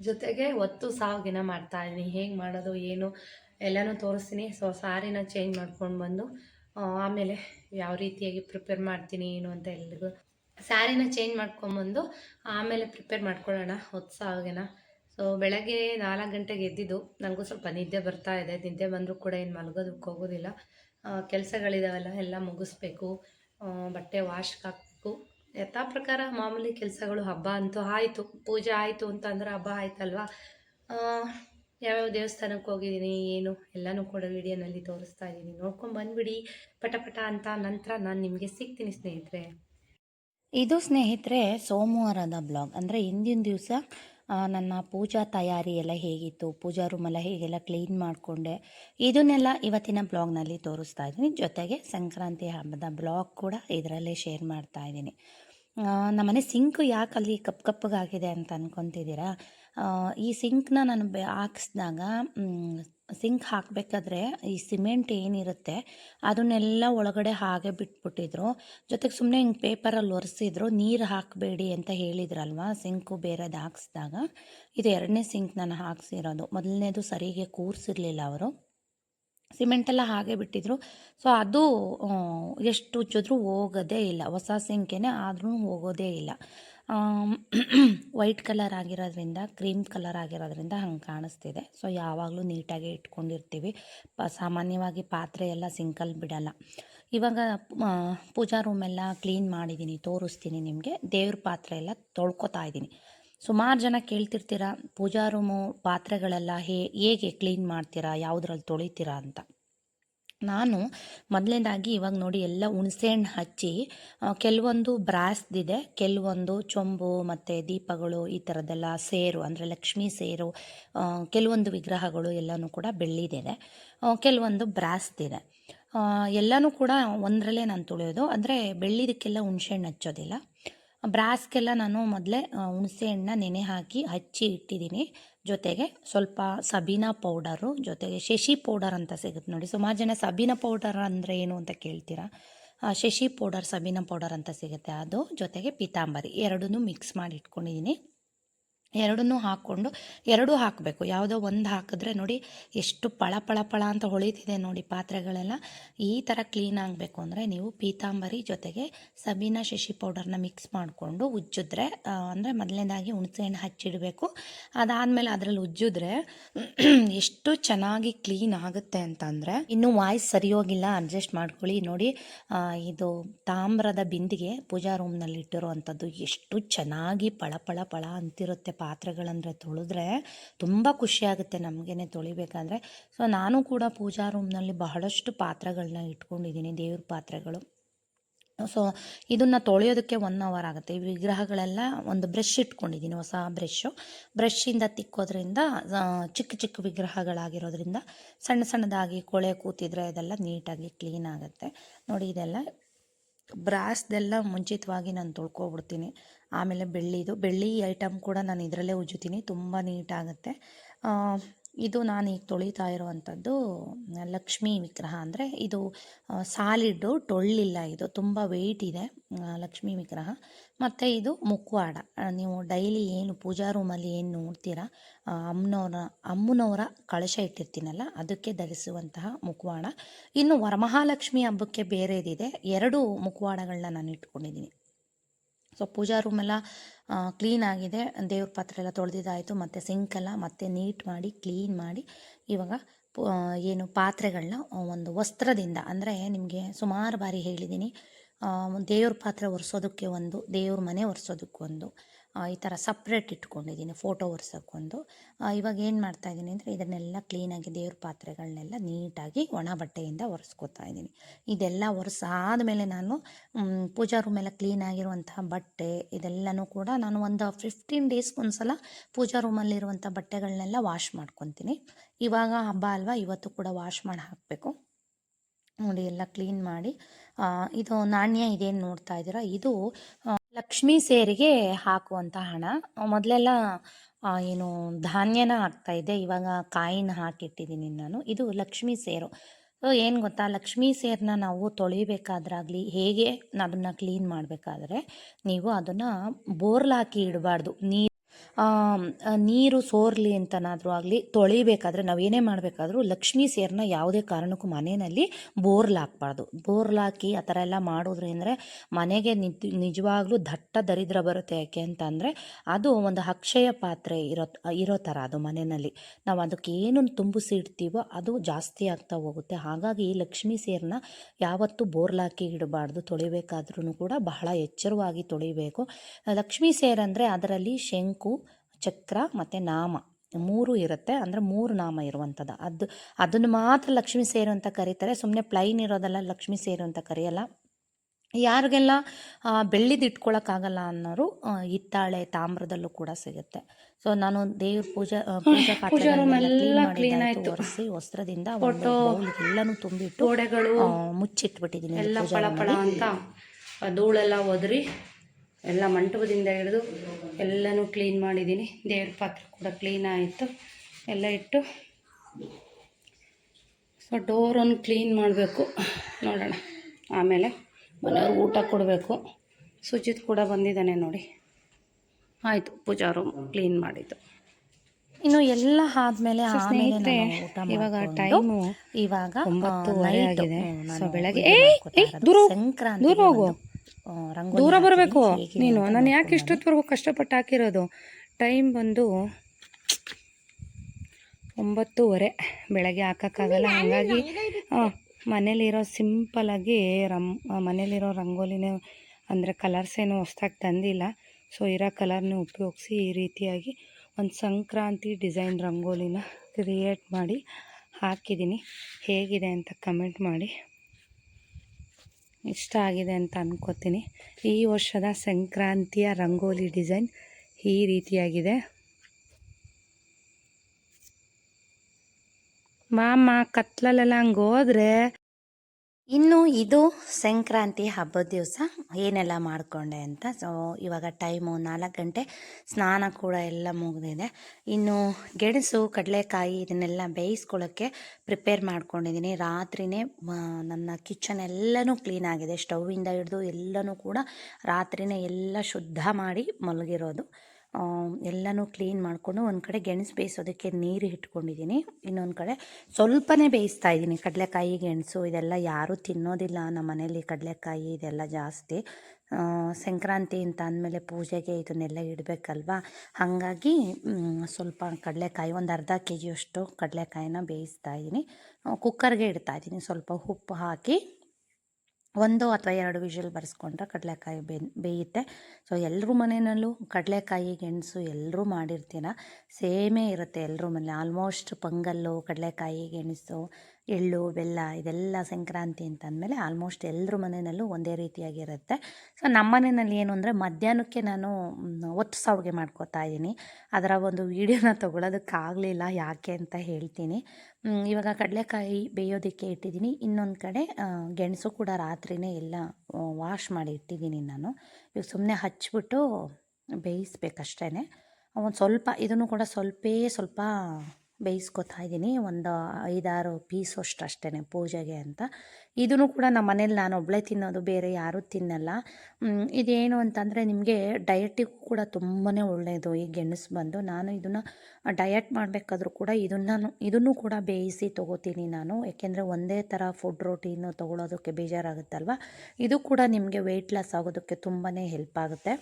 ಜೊತೆಗೆ ಒತ್ತು ಸಾವಿನ ಮಾಡ್ತಾ ಇದ್ದೀನಿ. ಹೇಗೆ ಮಾಡೋದು, ಏನು, ಎಲ್ಲನೂ ತೋರಿಸ್ತೀನಿ. ಸೊ ಸಾರಿನ ಚೇಂಜ್ ಮಾಡ್ಕೊಂಡು ಬಂದು ಆಮೇಲೆ ಯಾವ ರೀತಿಯಾಗಿ ಪ್ರಿಪೇರ್ ಮಾಡ್ತೀನಿ, ಏನು ಅಂತ ಎಲ್ರಿಗೂ ಸ್ಯಾರಿನ ಚೇಂಜ್ ಮಾಡ್ಕೊಂಬಂದು ಆಮೇಲೆ ಪ್ರಿಪೇರ್ ಮಾಡ್ಕೊಳ್ಳೋಣ ಹೊತ್ಸಾವಾಗೇನ ಸಾವಿಗೆನ. ಸೊ ಬೆಳಗ್ಗೆ ನಾಲ್ಕು ಗಂಟೆಗೆ ಎದ್ದಿದ್ದು ನನಗೂ ಸ್ವಲ್ಪ ನಿದ್ದೆ ಬರ್ತಾ ಇದೆ. ನಿದ್ದೆ ಬಂದರೂ ಕೂಡ ಏನು ಮಲಗೋದಕ್ಕೆ ಹೋಗೋದಿಲ್ಲ. ಕೆಲಸಗಳಿದಾವಲ್ಲ, ಎಲ್ಲ ಮುಗಿಸ್ಬೇಕು. ಬಟ್ಟೆ ವಾಶ್ ಹಾಕಬೇಕು. ಯಥಾ ಪ್ರಕಾರ ಮಾಮೂಲಿ ಕೆಲಸಗಳು ಹಬ್ಬ ಅಂತೂ ಆಯಿತು. ಪೂಜೆ ಆಯಿತು ಅಂತಂದ್ರೆ ಹಬ್ಬ ಆಯ್ತಲ್ವಾ? ಯಾವ್ಯಾವ ದೇವಸ್ಥಾನಕ್ಕೆ ಹೋಗಿದ್ದೀನಿ, ಏನು ಎಲ್ಲನೂ ಕೂಡ ವಿಡಿಯೋನಲ್ಲಿ ತೋರಿಸ್ತಾ ಇದ್ದೀನಿ. ನೋಡ್ಕೊಂಡು ಬಂದ್ಬಿಡಿ. ಪಟ ಪಟ ಅಂತ ನಂತರ ನಾನು ನಿಮಗೆ ಸಿಗ್ತೀನಿ ಸ್ನೇಹಿತರೆ. ಇದು ಸ್ನೇಹಿತರೆ ಸೋಮವಾರದ ಬ್ಲಾಗ್. ಅಂದರೆ ಹಿಂದಿನ ದಿವಸ ನನ್ನ ಪೂಜಾ ತಯಾರಿ ಎಲ್ಲ ಹೇಗಿತ್ತು, ಪೂಜಾ ರೂಮೆಲ್ಲ ಹೇಗೆಲ್ಲ ಕ್ಲೀನ್ ಮಾಡಿಕೊಂಡೆ, ಇದನ್ನೆಲ್ಲ ಇವತ್ತಿನ ಬ್ಲಾಗ್ನಲ್ಲಿ ತೋರಿಸ್ತಾ ಇದ್ದೀನಿ. ಜೊತೆಗೆ ಸಂಕ್ರಾಂತಿ ಹಬ್ಬದ ಬ್ಲಾಗ್ ಕೂಡ ಇದರಲ್ಲೇ ಶೇರ್ ಮಾಡ್ತಾ ಇದ್ದೀನಿ. ನಮ್ಮನೆ ಸಿಂಕ್ ಯಾಕೆ ಅಲ್ಲಿ ಕಪ್ ಕಪ್ಪಗಾಗಿದೆ ಅಂತ ಅನ್ಕೊತಿದ್ದೀರಾ? ಈ ಸಿಂಕ್ನ ನಾನು ಬೆ, ಹಾಕಿಸಿದಾಗ ಸಿಂಕ್ ಹಾಕಬೇಕಾದ್ರೆ ಈ ಸಿಮೆಂಟ್ ಏನಿರುತ್ತೆ ಅದನ್ನೆಲ್ಲ ಒಳಗಡೆ ಹಾಗೆ ಬಿಟ್ಬಿಟ್ಟಿದ್ರು. ಜೊತೆಗೆ ಸುಮ್ಮನೆ ಹಿಂಗೆ ಪೇಪರಲ್ಲಿ ಒರೆಸಿದ್ರು, ನೀರು ಹಾಕಬೇಡಿ ಅಂತ ಹೇಳಿದ್ರಲ್ವಾ ಸಿಂಕು ಬೇರೆದು ಹಾಕ್ಸಿದಾಗ. ಇದು ಎರಡನೇ ಸಿಂಕ್ ನಾನು ಹಾಕ್ಸಿರೋದು. ಮೊದಲನೇದು ಸರಿಗೆ ಕೂರಿಸಿರ್ಲಿಲ್ಲ ಅವರು. ಸಿಮೆಂಟೆಲ್ಲ ಹಾಗೆ ಬಿಟ್ಟಿದ್ರು. ಸೊ ಅದು ಎಷ್ಟು ಉಜ್ಜಿದ್ರೂ ಹೋಗೋದೇ ಇಲ್ಲ. ಹೊಸ ಸಿಂಕೇನೆ ಆದ್ರೂ ಹೋಗೋದೇ ಇಲ್ಲ. ವೈಟ್ ಕಲರ್ ಆಗಿರೋದ್ರಿಂದ, ಕ್ರೀಮ್ ಕಲರ್ ಆಗಿರೋದ್ರಿಂದ ಹಂಗೆ ಕಾಣಿಸ್ತಿದೆ. ಸೊ ಯಾವಾಗಲೂ ನೀಟಾಗಿ ಇಟ್ಕೊಂಡಿರ್ತೀವಿ. ಪ, ಸಾಮಾನ್ಯವಾಗಿ ಪಾತ್ರೆ ಎಲ್ಲ ಸಿಂಕಲ್ಲಿ ಬಿಡಲ್ಲ. ಇವಾಗ ಪೂಜಾ ರೂಮೆಲ್ಲ ಕ್ಲೀನ್ ಮಾಡಿದ್ದೀನಿ, ತೋರಿಸ್ತೀನಿ ನಿಮಗೆ. ದೇವ್ರ ಪಾತ್ರೆ ಎಲ್ಲ ತೊಳ್ಕೊತಾ ಇದ್ದೀನಿ. ಸುಮಾರು ಜನ ಕೇಳ್ತಿರ್ತೀರ, ಪೂಜಾ ರೂಮು ಪಾತ್ರೆಗಳೆಲ್ಲ ಹೇ, ಹೇಗೆ ಕ್ಲೀನ್ ಮಾಡ್ತೀರಾ, ಯಾವುದ್ರಲ್ಲಿ ತೊಳಿತೀರಾ ಅಂತ. ನಾನು ಮೊದಲನೇದಾಗಿ ಇವಾಗ ನೋಡಿ ಎಲ್ಲ ಹುಣಸೆಹಣ್ಣು ಹಚ್ಚಿ ಆ, ಕೆಲವೊಂದು ಬ್ರಾಸ್ದಿದೆ ಕೆಲವೊಂದು ಚೊಂಬು ಮತ್ತು ದೀಪಗಳು ಈ ಥರದ್ದೆಲ್ಲ ಸೇರು ಅಂದರೆ ಲಕ್ಷ್ಮೀ ಸೇರು ಕೆಲವೊಂದು ವಿಗ್ರಹಗಳು ಎಲ್ಲನೂ ಕೂಡ ಬೆಳ್ಳಿದಿದೆ. ಕೆಲವೊಂದು ಬ್ರಾಸ್ದಿದೆ ಎಲ್ಲನೂ ಕೂಡ ಒಂದರಲ್ಲೇ ನಾನು ತುಳಿಯೋದು ಅಂದರೆ ಬೆಳ್ಳಿದಕ್ಕೆಲ್ಲ ಹುಣಸೆಹಣ್ಣು ಹಚ್ಚೋದಿಲ್ಲ. ಬ್ರಾಸ್ಗೆಲ್ಲ ನಾನು ಮೊದಲೇ ಹುಣಸೆಹಣ್ಣನ್ನ ನೆನೆ ಹಾಕಿ ಹಚ್ಚಿ ಇಟ್ಟಿದ್ದೀನಿ. ಜೊತೆಗೆ ಸ್ವಲ್ಪ ಸಬೀನಾ ಪೌಡರು ಜೊತೆಗೆ ಶಶಿ ಪೌಡರ್ ಅಂತ ಸಿಗುತ್ತೆ ನೋಡಿ. ಸುಮಾರು ಜನ ಸಬೀನಾ ಪೌಡರ್ ಅಂದರೆ ಏನು ಅಂತ ಕೇಳ್ತೀರಾ? ಶಶಿ ಪೌಡರ್, ಸಬೀನಾ ಪೌಡರ್ ಅಂತ ಸಿಗುತ್ತೆ. ಅದು ಜೊತೆಗೆ ಪೀತಾಂಬರಿ ಎರಡನ್ನೂ ಮಿಕ್ಸ್ ಮಾಡಿ ಇಟ್ಕೊಂಡಿದ್ದೀನಿ ಎರಡನ್ನೂ ಹಾಕ್ಕೊಂಡು, ಎರಡೂ ಹಾಕಬೇಕು. ಯಾವುದೋ ಒಂದು ಹಾಕಿದ್ರೆ ನೋಡಿ ಎಷ್ಟು ಪಳ ಪಳ ಪಳ ಅಂತ ಹೊಳಿತಿದೆ ನೋಡಿ ಪಾತ್ರೆಗಳೆಲ್ಲ. ಈ ಥರ ಕ್ಲೀನ್ ಆಗಬೇಕು ಅಂದರೆ ನೀವು ಪೀತಾಂಬರಿ ಜೊತೆಗೆ ಸಬೀನಾ ಶಶಿ ಪೌಡರ್ನ ಮಿಕ್ಸ್ ಮಾಡಿಕೊಂಡು ಉಜ್ಜಿದ್ರೆ ಅಂದರೆ ಮೊದಲನೇದಾಗಿ ಹುಣಸೆಹಣ್ಣು ಹಚ್ಚಿಡಬೇಕು. ಅದಾದಮೇಲೆ ಅದರಲ್ಲಿ ಉಜ್ಜಿದ್ರೆ ಎಷ್ಟು ಚೆನ್ನಾಗಿ ಕ್ಲೀನ್ ಆಗುತ್ತೆ ಅಂತಂದರೆ ಇನ್ನೂ ವಾಯ್ಸ್ ಸರಿ ಹೋಗಿಲ್ಲ ಅಡ್ಜಸ್ಟ್ ಮಾಡ್ಕೊಳ್ಳಿ. ನೋಡಿ ಇದು ತಾಮ್ರದ ಬಿಂದಿಗೆ ಪೂಜಾ ರೂಮ್ನಲ್ಲಿ ಇಟ್ಟಿರುವಂಥದ್ದು ಎಷ್ಟು ಚೆನ್ನಾಗಿ ಪಳ ಪಳ ಪಳ ಅಂತಿರುತ್ತೆ ಪಾತ್ರೆಗಳಂದರೆ ತೊಳೆದ್ರೆ ತುಂಬ ಖುಷಿಯಾಗುತ್ತೆ ನಮಗೇನೆ ತೊಳಿಬೇಕಾದ್ರೆ. ಸೊ ನಾನು ಕೂಡ ಪೂಜಾ ರೂಮ್ನಲ್ಲಿ ಬಹಳಷ್ಟು ಪಾತ್ರೆಗಳನ್ನ ಇಟ್ಕೊಂಡಿದ್ದೀನಿ, ದೇವ್ರ ಪಾತ್ರೆಗಳು. ಸೊ ಇದನ್ನು ತೊಳೆಯೋದಕ್ಕೆ ಒನ್ ಅವರ್ ಆಗುತ್ತೆ. ಈ ವಿಗ್ರಹಗಳೆಲ್ಲ ಒಂದು ಬ್ರಷ್ ಇಟ್ಕೊಂಡಿದ್ದೀನಿ, ಹೊಸ ಬ್ರಷ್ಷು ಬ್ರಷ್ಷಿಂದ ತಿಕ್ಕೋದ್ರಿಂದ ಚಿಕ್ಕ ಚಿಕ್ಕ ವಿಗ್ರಹಗಳಾಗಿರೋದ್ರಿಂದ ಸಣ್ಣ ಸಣ್ಣದಾಗಿ ಕೊಳೆ ಕೂತಿದ್ರೆ ಇದೆಲ್ಲ ನೀಟಾಗಿ ಕ್ಲೀನ್ ಆಗುತ್ತೆ. ನೋಡಿ, ಇದೆಲ್ಲ ಬ್ರಾಸ್ದೆಲ್ಲ ಮುಂಚಿತವಾಗಿ ನಾನು ತೊಳ್ಕೊಬಿಡ್ತೀನಿ. ಆಮೇಲೆ ಬೆಳ್ಳಿದು. ಬೆಳ್ಳಿ ಐಟಮ್ ಕೂಡ ನಾನು ಇದರಲ್ಲೇ ಉಜ್ಜುತ್ತೀನಿ. ತುಂಬ ನೀಟಾಗುತ್ತೆ. ಇದು ನಾನು ಈಗ ತೊಳಿತಾ ಇರುವಂಥದ್ದು ಲಕ್ಷ್ಮೀ ವಿಗ್ರಹ ಅಂದರೆ ಇದು ಸಾಲಿಡ್ಡು ಟೊಳ್ಳಿಲ್ಲ ಇದು. ತುಂಬ ವೆಯ್ಟ್ ಇದೆ ಲಕ್ಷ್ಮೀ ವಿಗ್ರಹ. ಮತ್ತು ಇದು ಮುಕ್ವಾಡ. ನೀವು ಡೈಲಿ ಏನು ಪೂಜಾ ರೂಮಲ್ಲಿ ಏನು ನೋಡ್ತೀರಾ ಅಮ್ಮನವರ ಅಮ್ಮನವರ ಕಳಶ ಇಟ್ಟಿರ್ತೀನಲ್ಲ, ಅದಕ್ಕೆ ಧರಿಸುವಂತಹ ಮುಖವಾಡ ಇನ್ನು ವರಮಹಾಲಕ್ಷ್ಮಿ ಹಬ್ಬಕ್ಕೆ ಬೇರೆದಿದೆ. ಎರಡು ಮುಖವಾಡಗಳನ್ನ ನಾನು ಇಟ್ಕೊಂಡಿದ್ದೀನಿ. ಸೊ ಪೂಜಾ ರೂಮೆಲ್ಲ ಕ್ಲೀನ್ ಆಗಿದೆ. ದೇವ್ರ ಪಾತ್ರೆ ಎಲ್ಲ ತೊಳೆದಿದ್ದಾಯಿತು. ಮತ್ತು ಸಿಂಕೆಲ್ಲ ಮತ್ತೆ ನೀಟ್ ಮಾಡಿ ಕ್ಲೀನ್ ಮಾಡಿ ಇವಾಗ ಏನು ಪಾತ್ರೆಗಳನ್ನ ಒಂದು ವಸ್ತ್ರದಿಂದ, ಅಂದರೆ ನಿಮಗೆ ಸುಮಾರು ಬಾರಿ ಹೇಳಿದ್ದೀನಿ. ದೇವ್ರ ಪಾತ್ರೆ ಒರೆಸೋದಕ್ಕೆ ಒಂದು, ದೇವ್ರ ಮನೆ ಒರೆಸೋದಕ್ಕೊಂದು ಈ ಥರ ಸಪ್ರೇಟ್ ಇಟ್ಕೊಂಡಿದ್ದೀನಿ ಫೋಟೋ ಒರೆಸೋಕ್ಕೊಂದು. ಇವಾಗ ಏನು ಮಾಡ್ತಾ ಇದ್ದೀನಿ ಅಂದರೆ ಇದನ್ನೆಲ್ಲ ಕ್ಲೀನಾಗಿ ದೇವ್ರ ಪಾತ್ರೆಗಳನ್ನೆಲ್ಲ ನೀಟಾಗಿ ಒಣ ಬಟ್ಟೆಯಿಂದ ಒರೆಸ್ಕೊತಾ ಇದ್ದೀನಿ ಇದೆಲ್ಲ ಒರೆಸಾದ್ಮೇಲೆ ನಾನು ಪೂಜಾ ರೂಮ್ ಕ್ಲೀನಾಗಿರುವಂತಹ ಬಟ್ಟೆ, ಇದೆಲ್ಲನೂ ಕೂಡ ನಾನು ಒಂದು ಫಿಫ್ಟೀನ್ ಡೇಸ್ಗೆ ಒಂದ್ಸಲ ಪೂಜಾ ರೂಮಲ್ಲಿರುವಂಥ ಬಟ್ಟೆಗಳನ್ನೆಲ್ಲ ವಾಶ್ ಮಾಡ್ಕೊತೀನಿ. ಇವಾಗ ಹಬ್ಬ ಅಲ್ವಾ, ಇವತ್ತು ಕೂಡ ವಾಶ್ ಮಾಡಿ ಹಾಕಬೇಕು. ನೋಡಿ, ಎಲ್ಲ ಕ್ಲೀನ್ ಮಾಡಿ ಇದು ನಾಣ್ಯ ಇದೇನು ನೋಡ್ತಾ ಇದ್ದೀರಾ ಇದು ಲಕ್ಷ್ಮೀ ಸೇರಿಗೆ ಹಾಕುವಂಥ ಹಣ. ಮೊದಲೆಲ್ಲ ಏನು ಧಾನ್ಯನ ಹಾಕ್ತಾ ಇದ್ದೆ. ಇವಾಗ ಕಾಯಿನ ಹಾಕಿಟ್ಟಿದ್ದೀನಿ ನಾನು. ಇದು ಲಕ್ಷ್ಮಿ ಸೇರು. ಏನು ಗೊತ್ತಾ? ಲಕ್ಷ್ಮೀ ಸೇರನ್ನ ನಾವು ತೊಳಿಬೇಕಾದ್ರಾಗಲಿ, ಹೇಗೆ ಅದನ್ನು ಕ್ಲೀನ್ ಮಾಡಬೇಕಾದ್ರೆ, ನೀವು ಅದನ್ನು ಬೋರ್ಲಾಕಿ ಇಡಬಾರ್ದು. ನೀರು ನೀರು ಸೋರಲಿ ಅಂತನಾದರೂ ಆಗಲಿ, ತೊಳಿಬೇಕಾದ್ರೆ ನಾವು ಏನೇ ಮಾಡಬೇಕಾದ್ರೂ ಲಕ್ಷ್ಮೀ ಸೇರನ್ನ ಯಾವುದೇ ಕಾರಣಕ್ಕೂ ಮನೆಯಲ್ಲಿ ಬೋರ್ಲಾಕಬಾರ್ದು ಬೋರ್ಲಾಕಿ ಆ ಥರ ಎಲ್ಲ ಮಾಡೋದ್ರಿಂದ ಮನೆಗೆ ನಿಜ, ನಿಜವಾಗ್ಲೂ ದಟ್ಟ ದರಿದ್ರ ಬರುತ್ತೆ ಯಾಕೆ ಅಂತಂದರೆ ಅದು ಒಂದು ಅಕ್ಷಯ ಪಾತ್ರೆ ಇರೋ ಇರೋ ಥರ ಅದು ಮನೆಯಲ್ಲಿ ನಾವು ಅದಕ್ಕೆ ಏನನ್ನು ತುಂಬಿಸಿ ಇಡ್ತೀವೋ ಅದು ಜಾಸ್ತಿ ಆಗ್ತಾ ಹೋಗುತ್ತೆ. ಹಾಗಾಗಿ ಲಕ್ಷ್ಮೀ ಸೇರನ್ನ ಯಾವತ್ತೂ ಬೋರ್ಲಾಕಿ ಇಡಬಾರ್ದು. ತೊಳಿಬೇಕಾದ್ರೂ ಕೂಡ ಬಹಳ ಎಚ್ಚರವಾಗಿ ತೊಳಿಬೇಕು. ಲಕ್ಷ್ಮೀ ಸೇರಂದರೆ ಅದರಲ್ಲಿ ಶಂಕು ಚಕ್ರ ಮತ್ತು ನಾಮ. ಮೂರು ಇರುತ್ತೆ ಅಂದರೆ ಮೂರು ನಾಮ ಇರುವಂಥದ್ದು ಅದು ಅದನ್ನು ಮಾತ್ರ ಲಕ್ಷ್ಮಿ ಸೇರು ಅಂತ ಕರೀತಾರೆ. ಸುಮ್ಮನೆ ಪ್ಲೈನ್ ಇರೋದೆಲ್ಲ ಲಕ್ಷ್ಮಿ ಸೇರು ಅಂತ ಕರೆಯಲ್ಲ. ಯಾರಿಗೆಲ್ಲ ಬೆಳ್ಳಿದು ಇಟ್ಕೊಳಕ್ಕಾಗಲ್ಲ ಅನ್ನೋರು ಹಿತ್ತಾಳೆ ತಾಮ್ರದಲ್ಲೂ ಕೂಡ ಸಿಗುತ್ತೆ. ಸೊ ನಾನು ದೇವ್ರ ಪೂಜಾ ಪೂಜಾ ಆಯ್ತು. ಒರೆಸಿ ವಸ್ತ್ರದಿಂದ ಎಲ್ಲಾನು ತುಂಬಿಟ್ಟು ಮುಚ್ಚಿಟ್ಬಿಟ್ಟಿದ್ದೀನಿ ಧೂಳೆಲ್ಲ ಒದರಿ ಎಲ್ಲ ಮಂಟಪದಿಂದ ಹಿಡಿದು ಎಲ್ಲನೂ ಕ್ಲೀನ್ ಮಾಡಿದ್ದೀನಿ. ದೇವ್ರ ಪಾತ್ರೆ ಕೂಡ ಕ್ಲೀನ್ ಆಯಿತು. ಎಲ್ಲ ಇಟ್ಟು ಸೊ ಡೋರನ್ನು ಕ್ಲೀನ್ ಮಾಡಬೇಕು. ನೋಡೋಣ. ಆಮೇಲೆ ಮನೆಯವ್ರಿಗೆ ಊಟ ಕೊಡಬೇಕು. ಸುಜಿತ್ ಕೂಡ ಬಂದಿದ್ದಾನೆ ನೋಡಿ. ಆಯಿತು ಪೂಜಾ ರೂಮ್ ಕ್ಲೀನ್ ಮಾಡಿದ್ದು. ಇನ್ನು ಎಲ್ಲ ಆದ್ಮೇಲೆ ಸ್ನೇಹಿತರೆ, ಇವಾಗ ಟೈಮ್ ಇವಾಗ ಒಂಬತ್ತುವರೆ ಆಗಿದೆ. ನಾನು ಬೆಳಗ್ಗೆ- ಇದು ದೂರ ರಂಗೋಲಿ ಬರಬೇಕು? ನೀನು? ನಾನು ಯಾಕೆ ಇಷ್ಟೊತ್ತವರೆಗೂ ಕಷ್ಟಪಟ್ಟು ಹಾಕಿರೋದು? ಟೈಮ್ ಬಂದು ಒಂಬತ್ತೂವರೆ ಬೆಳಗ್ಗೆ ಹಾಕೋಕ್ಕಾಗಲ್ಲ. ಹಾಗಾಗಿ ಮನೇಲಿರೋ ಸಿಂಪಲಾಗಿ ರಮ್ ಮನೇಲಿರೋ ರಂಗೋಲಿನೇ ಅಂದರೆ ಕಲರ್ಸ್ ಏನು ಹೊಸ್ದಾಗಿ ತಂದಿಲ್ಲ. ಸೊ ಇರೋ ಕಲರ್ನ ಉಪಯೋಗಿಸಿ ಈ ರೀತಿಯಾಗಿ ಒಂದು ಸಂಕ್ರಾಂತಿ ಡಿಸೈನ್ ರಂಗೋಲಿನ ಕ್ರಿಯೇಟ್ ಮಾಡಿ ಹಾಕಿದ್ದೀನಿ. ಹೇಗಿದೆ ಅಂತ ಕಮೆಂಟ್ ಮಾಡಿ. ಇಷ್ಟ ಆಗಿದೆ ಅಂತ ಅಂದ್ಕೋತೀನಿ ಈ ವರ್ಷದ ಸಂಕ್ರಾಂತಿಯ ರಂಗೋಲಿ ಡಿಸೈನ್ ಈ ರೀತಿಯಾಗಿದೆ. ಮಾಮ, ಕತ್ಲಲ್ಲೆಲ್ಲ ಹಂಗೆ ಹೋದ್ರೆ ಇನ್ನು ಇದು ಸಂಕ್ರಾಂತಿ ಹಬ್ಬದ ದಿವಸ ಏನೆಲ್ಲ ಮಾಡಿಕೊಂಡೆ ಅಂತ, ಸೊ ಇವಾಗ ಟೈಮು ನಾಲ್ಕು ಗಂಟೆ, ಸ್ನಾನ ಕೂಡ ಎಲ್ಲ ಮುಗಿದಿದೆ. ಇನ್ನು ಗೆಣಸು, ಕಡಲೆಕಾಯಿ ಇದನ್ನೆಲ್ಲ ಬೇಯಿಸ್ಕೊಳ್ಳೋಕ್ಕೆ ಪ್ರಿಪೇರ್ ಮಾಡ್ಕೊಂಡಿದ್ದೀನಿ. ರಾತ್ರಿನೇ ನನ್ನ ಕಿಚನ್ ಎಲ್ಲನೂ ಕ್ಲೀನ್ ಆಗಿದೆ. ಸ್ಟವ್ವಿಂದ ಹಿಡಿದು ಎಲ್ಲನೂ ಕೂಡ ರಾತ್ರಿನೇ ಎಲ್ಲ ಶುದ್ಧ ಮಾಡಿ ಮಲಗಿರೋದು. ಎಲ್ಲನೂ ಕ್ಲೀನ್ ಮಾಡಿಕೊಂಡು ಒಂದು ಕಡೆ ಗೆಣಸು ಬೇಯಿಸೋದಕ್ಕೆ ನೀರು ಇಟ್ಕೊಂಡಿದ್ದೀನಿ ಇನ್ನೊಂದು ಕಡೆ ಸ್ವಲ್ಪನೇ ಬೇಯಿಸ್ತಾ ಇದ್ದೀನಿ ಕಡಲೆಕಾಯಿ, ಗೆಣಸು ಇದೆಲ್ಲ ಯಾರೂ ತಿನ್ನೋದಿಲ್ಲ ನಮ್ಮ ಮನೇಲಿ ಕಡಲೆಕಾಯಿ ಇದೆಲ್ಲ ಜಾಸ್ತಿ. ಸಂಕ್ರಾಂತಿ ಅಂತ ಅಂದಮೇಲೆ ಪೂಜೆಗೆ ಇದನ್ನೆಲ್ಲ ಇಡಬೇಕಲ್ವಾ? ಹಾಗಾಗಿ ಸ್ವಲ್ಪ ಕಡಲೆಕಾಯಿ ಒಂದು ಅರ್ಧ ಕೆ ಜಿಯಷ್ಟು ಕಡಲೆಕಾಯಿನ ಬೇಯಿಸ್ತಾ ಇದ್ದೀನಿ ಕುಕ್ಕರ್ಗೆ ಇಡ್ತಾ ಇದ್ದೀನಿ ಸ್ವಲ್ಪ ಉಪ್ಪು ಹಾಕಿ ಒಂದು ಅಥವಾ ಎರಡು ವಿಷಲ್ ಬರೆಸ್ಕೊಂಡ್ರೆ ಕಡಲೆಕಾಯಿ ಬೇ ಬೇಯುತ್ತೆ. ಸೊ ಎಲ್ಲರೂ ಮನೆಯಲ್ಲೂ ಕಡಲೆಕಾಯಿ, ಗೆಣಸು ಎಲ್ಲರೂ ಮಾಡಿರ್ತೀರ. ಸೇಮೇ ಇರುತ್ತೆ ಎಲ್ಲರ ಮನೇಲಿ ಆಲ್ಮೋಸ್ಟ್ ಪೊಂಗಲ್ಲು, ಕಡಲೆಕಾಯಿ, ಗೆಣಸು ಎಳ್ಳು, ಬೆಲ್ಲ ಇದೆಲ್ಲ ಸಂಕ್ರಾಂತಿ ಅಂತ ಅಂದಮೇಲೆ ಆಲ್ಮೋಸ್ಟ್ ಎಲ್ಲರ ಮನೆಯಲ್ಲೂ ಒಂದೇ ರೀತಿಯಾಗಿರುತ್ತೆ. ಸೊ ನಮ್ಮ ಮನೆಯಲ್ಲಿ ಏನು ಅಂದರೆ ಮಧ್ಯಾಹ್ನಕ್ಕೆ ನಾನು ಒತ್ತು ಸಾವಿಗೆ ಮಾಡ್ಕೋತಾ ಇದ್ದೀನಿ. ಅದರ ಒಂದು ವೀಡಿಯೋನ ತೊಗೊಳೋದಕ್ಕಾಗಲಿಲ್ಲ ಯಾಕೆ ಅಂತ ಹೇಳ್ತೀನಿ. ಇವಾಗ ಕಡಲೆಕಾಯಿ ಬೇಯೋದಕ್ಕೆ ಇಟ್ಟಿದ್ದೀನಿ. ಇನ್ನೊಂದು ಕಡೆ ಗೆಣಸು ಕೂಡ ರಾತ್ರಿನೇ ಎಲ್ಲ ವಾಶ್ ಮಾಡಿ ಇಟ್ಟಿದ್ದೀನಿ ನಾನು. ಇವಾಗ ಸುಮ್ಮನೆ ಹಚ್ಚಿಬಿಟ್ಟು ಬೇಯಿಸ್ಬೇಕಷ್ಟೇ ಒಂದು ಸ್ವಲ್ಪ, ಇದನ್ನು ಕೂಡ ಸ್ವಲ್ಪೇ ಸ್ವಲ್ಪ ಬೇಯಿಸ್ಕೊತಾ ಇದ್ದೀನಿ. ಒಂದು ಐದಾರು ಪೀಸು ಅಷ್ಟು ಅಷ್ಟೇ ಪೂಜೆಗೆ ಅಂತ. ಇದನ್ನು ಕೂಡ ನಮ್ಮ ಮನೇಲಿ ನಾನು ಒಬ್ಬಳೇ ತಿನ್ನೋದು, ಬೇರೆ ಯಾರೂ ತಿನ್ನಲ್ಲ. ಇದೇನು ಅಂತಂದರೆ ನಿಮಗೆ ಡಯಟಿಗೂ ಕೂಡ ತುಂಬಾ ಒಳ್ಳೆಯದು ಈ ಗೆಣಸು ಬಂದು ನಾನು ಇದನ್ನು ಡಯಟ್ ಮಾಡಬೇಕಾದ್ರೂ ಕೂಡ ಇದನ್ನು ಇದನ್ನು ಕೂಡ ಬೇಯಿಸಿ ತೊಗೋತೀನಿ ನಾನು. ಯಾಕೆಂದರೆ ಒಂದೇ ಥರ ಫುಡ್ ರೋಟೀನು ತೊಗೊಳೋದಕ್ಕೆ ಬೇಜಾರಾಗುತ್ತಲ್ವ? ಇದು ಕೂಡ ನಿಮಗೆ ವೆಯ್ಟ್ ಲಾಸ್ ಆಗೋದಕ್ಕೆ ತುಂಬಾ ಹೆಲ್ಪ್ ಆಗುತ್ತೆ.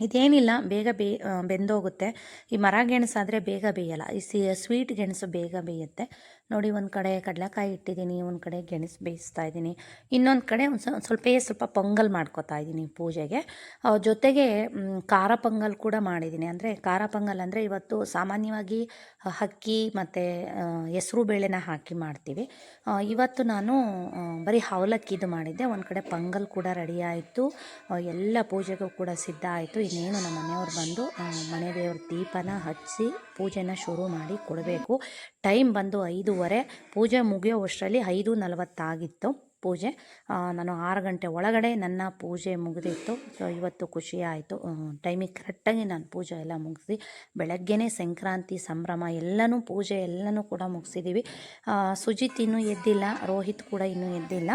ಇದೇನಿಲ್ಲ ಬೇಗ ಬೇ ಬೆಂದೋಗುತ್ತೆ. ಈ ಮರ ಗೆಣಸಾದರೆ ಬೇಗ ಬೇಯಲ್ಲ. ಈ ಸ್ವೀಟ್ ಗೆಣಸು ಬೇಗ ಬೇಯುತ್ತೆ. ನೋಡಿ, ಒಂದು ಕಡೆ ಕಡಲೆಕಾಯಿ ಇಟ್ಟಿದ್ದೀನಿ, ಒಂದು ಕಡೆ ಗೆಣಸು ಬೇಯಿಸ್ತಾ ಇದ್ದೀನಿ. ಇನ್ನೊಂದು ಕಡೆ ಒಂದು ಸ್ವಲ್ಪ ಸ್ವಲ್ಪ ಪೊಂಗಲ್ ಮಾಡ್ಕೋತಾ ಇದ್ದೀನಿ ಪೂಜೆಗೆ. ಜೊತೆಗೆ ಖಾರ ಪೊಂಗಲ್ ಕೂಡ ಮಾಡಿದ್ದೀನಿ. ಅಂದರೆ, ಖಾರ ಪೊಂಗಲ್ ಅಂದರೆ ಇವತ್ತು ಸಾಮಾನ್ಯವಾಗಿ ಅಕ್ಕಿ ಮತ್ತು ಹೆಸರು ಬೇಳೆನ ಹಾಕಿ ಮಾಡ್ತೀವಿ. ಇವತ್ತು ನಾನು ಬರೀ ಅವಲಕ್ಕಿದು ಮಾಡಿದ್ದೆ. ಒಂದು ಕಡೆ ಪೊಂಗಲ್ ಕೂಡ ರೆಡಿ ಆಯಿತು. ಎಲ್ಲ ಪೂಜೆಗೂ ಕೂಡ ಸಿದ್ಧ ಆಯಿತು. ಇನ್ನೇನು ನಮ್ಮ ಮನೆಯವ್ರು ಬಂದು ಮನೆ ದೇವ್ರ ದೀಪನ ಹಚ್ಚಿ ಪೂಜೆನ ಶುರು ಮಾಡಿ ಕೊಡಬೇಕು. ಟೈಮ್ ಬಂದು ಐದೂವರೆ, ಪೂಜೆ ಮುಗಿಯೋ ಅಷ್ಟರಲ್ಲಿ ಐದು ನಲವತ್ತಾಗಿತ್ತು ಪೂಜೆ. ನಾನು ಆರು ಗಂಟೆ ಒಳಗಡೆ ನನ್ನ ಪೂಜೆ ಮುಗಿದಿತ್ತು. ಸೊ, ಇವತ್ತು ಖುಷಿ ಆಯಿತು ಟೈಮಿಗೆ ಕರೆಕ್ಟಾಗಿ ನಾನು ಪೂಜೆ ಎಲ್ಲ ಮುಗಿಸಿ, ಬೆಳಗ್ಗೆನೇ ಸಂಕ್ರಾಂತಿ ಸಂಭ್ರಮ, ಎಲ್ಲನೂ ಪೂಜೆ ಎಲ್ಲನೂ ಕೂಡ ಮುಗಿಸಿದ್ದೀವಿ ಸುಜಿತ್ ಇನ್ನೂ ಎದ್ದಿಲ್ಲ, ರೋಹಿತ್ ಕೂಡ ಇನ್ನೂ ಎದ್ದಿಲ್ಲ.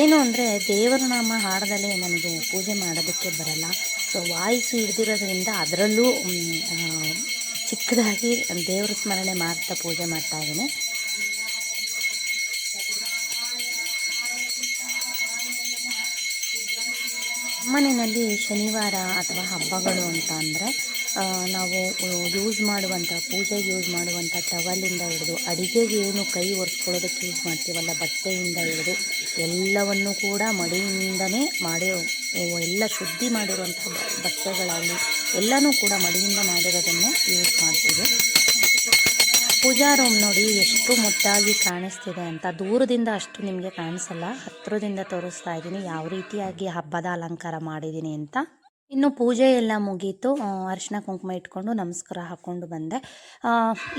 ಏನು ಅಂದರೆ ದೇವರ ನಾಮ ಹಾಡದಲ್ಲೇ ನನಗೆ ಪೂಜೆ ಮಾಡೋದಕ್ಕೆ ಬರಲ್ಲ. ಸೊ ವಾಯ್ಸ್ ಹಿಡ್ದಿರೋದ್ರಿಂದ ಅದರಲ್ಲೂ ಚಿಕ್ಕದಾಗಿ ದೇವರ ಸ್ಮರಣೆ ಮಾಡ್ತಾ ಪೂಜೆ ಮಾಡ್ತಾ ಇದ್ದೀನಿ. ಮನೆಯಲ್ಲಿ ಶನಿವಾರ ಅಥವಾ ಹಬ್ಬಗಳು ಅಂತ ಅಂದರೆ ನಾವು ಯೂಸ್ ಮಾಡುವಂಥ ಪೂಜೆಗೆ ಯೂಸ್ ಮಾಡುವಂಥ ಟವಲಿಂದ ಹಿಡಿದು ಅಡಿಗೆಗೆ ಏನು ಕೈ ಒರೆಸ್ಕೊಳ್ಳೋದಕ್ಕೆ ಯೂಸ್ ಮಾಡ್ತೀವಲ್ಲ, ಬಟ್ಟೆಯಿಂದ ಹಿಡಿದು ಎಲ್ಲವನ್ನು ಕೂಡ ಮಡಿಯಿಂದನೇ ಮಾಡಿ ಎಲ್ಲ ಶುದ್ಧಿ ಮಾಡಿರುವಂಥ ಬಟ್ಟೆಗಳಾಗಲಿ, ಎಲ್ಲನೂ ಕೂಡ ಮಡಿಯಿಂದ ಮಾಡಿರೋದನ್ನು ಯೂಸ್ ಮಾಡ್ತೀವಿ. ಪೂಜಾ ರೂಮ್ ನೋಡಿ ಎಷ್ಟು ಮುದ್ದಾಗಿ ಕಾಣಿಸ್ತಿದೆ ಅಂತ. ದೂರದಿಂದ ಅಷ್ಟು ನಿಮಗೆ ಕಾಣಿಸಲ್ಲ. ಹತ್ತಿರದಿಂದ ತೋರಿಸ್ತಾ ಇದ್ದೀನಿ. ಯಾವ ರೀತಿಯಾಗಿ ಹಬ್ಬದ ಅಲಂಕಾರ ಮಾಡಿದ್ದೀನಿ ಅಂತ. ಇನ್ನು ಪೂಜೆ ಎಲ್ಲ ಮುಗೀತು. ಅರಿಶಿನ ಕುಂಕುಮ ಇಟ್ಕೊಂಡು ನಮಸ್ಕಾರ ಹಾಕ್ಕೊಂಡು ಬಂದೆ.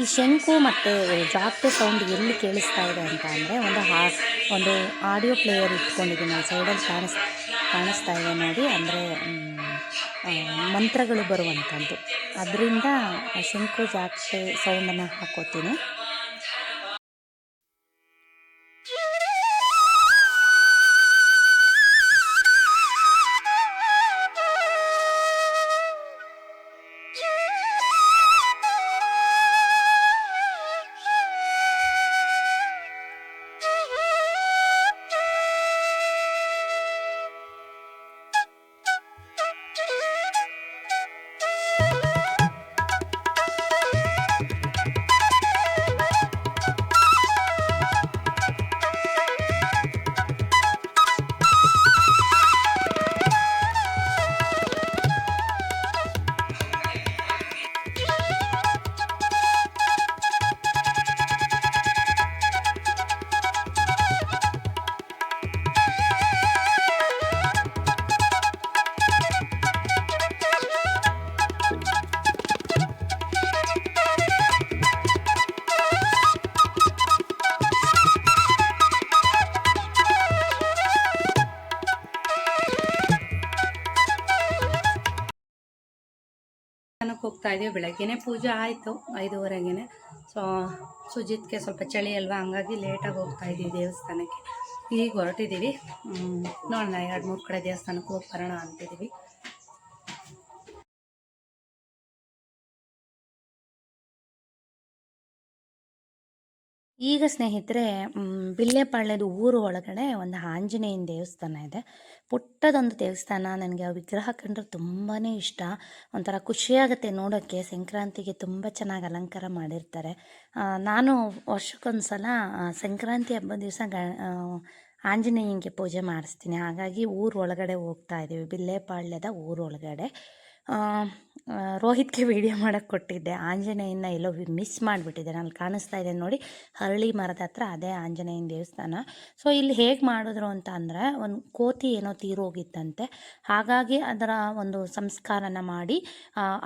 ಈ ಶಂಕು ಮತ್ತು ಜಾಕ್ಟು ಸೌಂಡ್ ಎಲ್ಲಿ ಕೇಳಿಸ್ತಾ ಇದೆ ಅಂತ ಅಂದರೆ ಒಂದು ಹಾ, ಒಂದು ಆಡಿಯೋ ಪ್ಲೇಯರ್ ಇಟ್ಕೊಂಡಿದ್ದೀನಿ. ಸೈಡಲ್ಲಿ ಕಾಣಿಸ್, ಕಾಣಿಸ್ತಾ ಇದೆ ನೋಡಿ. ಅಂದರೆ ಮಂತ್ರಗಳು ಬರುವಂಥದ್ದು. ಅದರಿಂದ ಶಂಕು ಜಾತ್ರೆ ಸೌಂಡನ್ನು ಹಾಕೋತೀನಿ. ಹೋಗ್ತಾ ಇದೀವಿ ಬೆಳಗ್ಗೆನೇ. ಪೂಜೆ ಆಯಿತು ಐದುವರೆಗೆ ಸೊ ಸುಜಿತ್ಗೆ ಸ್ವಲ್ಪ ಚಳಿ ಅಲ್ವಾ, ಹಂಗಾಗಿ ಲೇಟಾಗಿ ಹೋಗ್ತಾ ಇದ್ದೀವಿ ದೇವಸ್ಥಾನಕ್ಕೆ. ಈಗ ಹೊರಟಿದ್ದೀವಿ ನೋಡೋಣ ಎರಡು ಮೂರು ಕಡೆ ದೇವಸ್ಥಾನಕ್ಕೆ ಹೋಗಿ ಬರೋಣ ಅಂತಿದ್ದೀವಿ ಈಗ ಸ್ನೇಹಿತರೆ ಬಿಲ್ಲೆಪಾಳ್ಯದ ಊರು ಒಳಗಡೆ ಒಂದು ಆಂಜನೇಯನ ದೇವಸ್ಥಾನ ಇದೆ. ಪುಟ್ಟದೊಂದು ದೇವಸ್ಥಾನ ನನಗೆ ಆ ವಿಗ್ರಹ ಕಂಡ್ರೆ ತುಂಬಾ ಇಷ್ಟ. ಒಂಥರ ಖುಷಿಯಾಗುತ್ತೆ ನೋಡೋಕ್ಕೆ. ಸಂಕ್ರಾಂತಿಗೆ ತುಂಬ ಚೆನ್ನಾಗಿ ಅಲಂಕಾರ ಮಾಡಿರ್ತಾರೆ. ನಾನು ವರ್ಷಕ್ಕೊಂದು ಸಲ ಸಂಕ್ರಾಂತಿ ಹಬ್ಬದ ದಿವಸ ಗ ಆಂಜನೇಯನಿಗೆ ಪೂಜೆ ಮಾಡಿಸ್ತೀನಿ. ಹಾಗಾಗಿ ಊರು ಒಳಗಡೆ ಹೋಗ್ತಾ ಇದ್ದೀವಿ ಬಿಲ್ಲೆಪಾಳ್ಯದ ಊರು ಒಳಗಡೆ. ಆ, ಆ, ರೋಹಿತ್ಗೆ ವಿಡಿಯೋ ಮಾಡೋಕ್ಕೆ ಕೊಟ್ಟಿದ್ದೆ. ಆಂಜನೇಯನ ಎಲ್ಲೋ ಮಿಸ್ ಮಾಡಿಬಿಟ್ಟಿದ್ದೆ ನಾನು ಕಾಣಿಸ್ತಾ ಇದೆ ನೋಡಿ. ಹರಳಿ ಮರದ ಹತ್ರ ಅದೇ ಆಂಜನೇಯನ ದೇವಸ್ಥಾನ. ಸೊ ಇಲ್ಲಿ ಹೇಗೆ ಮಾಡಿದ್ರು ಅಂತ ಅಂದರೆ, ಒಂದು ಕೋತಿ ಏನೋ ತೀರೋಗಿತ್ತಂತೆ. ಹಾಗಾಗಿ ಅದರ ಒಂದು ಸಂಸ್ಕಾರನ ಮಾಡಿ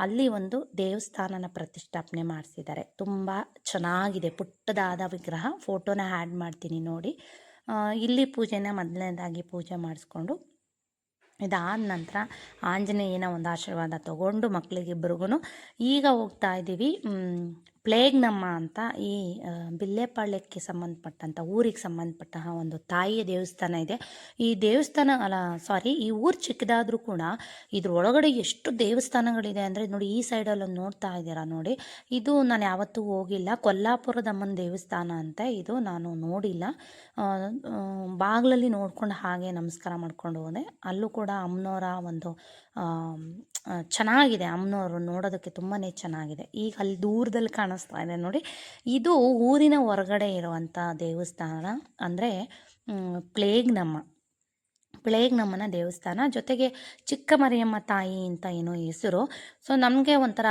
ಅಲ್ಲಿ ಒಂದು ದೇವಸ್ಥಾನನ ಪ್ರತಿಷ್ಠಾಪನೆ ಮಾಡಿಸಿದ್ದಾರೆ. ತುಂಬ ಚೆನ್ನಾಗಿದೆ. ಪುಟ್ಟದಾದ ವಿಗ್ರಹ. ಫೋಟೋನ ಆ್ಯಡ್ ಮಾಡ್ತೀನಿ ನೋಡಿ. ಇಲ್ಲಿ ಪೂಜೆನ ಮೊದಲನೇದಾಗಿ ಪೂಜೆ ಮಾಡಿಸ್ಕೊಂಡು ಇದಾದ ನಂತರ ಆಂಜನೇಯನ ಒಂದು ಆಶೀರ್ವಾದ ತಗೊಂಡು ಮಕ್ಕಳಿಗಿಬ್ಬರಿಗೂ ಈಗ ಹೋಗ್ತಾ ಇದ್ದೀವಿ. ಪ್ಲೇಗ್ನಮ್ಮ ಅಂತ ಈ ಬಿಲ್ಲೆಪಾಳ್ಯಕ್ಕೆ ಸಂಬಂಧಪಟ್ಟಂಥ ಊರಿಗೆ ಸಂಬಂಧಪಟ್ಟ ಒಂದು ತಾಯಿಯ ದೇವಸ್ಥಾನ ಇದೆ. ಈ ದೇವಸ್ಥಾನ ಅಲ್ಲ ಸಾರಿ ಈ ಊರು ಚಿಕ್ಕದಾದರೂ ಕೂಡ ಇದ್ರ ಒಳಗಡೆ ಎಷ್ಟು ದೇವಸ್ಥಾನಗಳಿದೆ ಅಂದರೆ ನೋಡಿ ಈ ಸೈಡಲ್ಲಿ ನೋಡ್ತಾ ಇದ್ದೀರಾ ನೋಡಿ. ಇದು ನಾನು ಯಾವತ್ತೂ ಹೋಗಿಲ್ಲ. ಕೊಲ್ಲಾಪುರದ ಅಮ್ಮನ ದೇವಸ್ಥಾನ ಅಂತ ಇದು ನಾನು ನೋಡಿಲ್ಲ. ಬಾಗಿಲಲ್ಲಿ ನೋಡ್ಕೊಂಡು ಹಾಗೆ ನಮಸ್ಕಾರ ಮಾಡ್ಕೊಂಡು ಹೋದೆ. ಅಲ್ಲೂ ಕೂಡ ಅಮ್ಮನವರ ಒಂದು ಚೆನ್ನಾಗಿದೆ. ಅಮ್ಮನವರು ನೋಡೋದಕ್ಕೆ ತುಂಬಾ ಚೆನ್ನಾಗಿದೆ. ಈಗ ಅಲ್ಲಿ ದೂರದಲ್ಲಿ ಕಾಣಿಸ್ತಾ ಇದೆ ನೋಡಿ ಇದು ಊರಿನ ಹೊರಗಡೆ ಇರುವಂಥ ದೇವಸ್ಥಾನ ಅಂದರೆ ಪ್ಲೇಗ್ನಮ್ಮ. ಪ್ಲೇಗ್ನಮ್ಮನ ದೇವಸ್ಥಾನ, ಜೊತೆಗೆ ಚಿಕ್ಕ ಮರಿಯಮ್ಮ ತಾಯಿ ಅಂತ ಏನೋ ಹೆಸರು. ಸೊ ನಮಗೆ ಒಂಥರ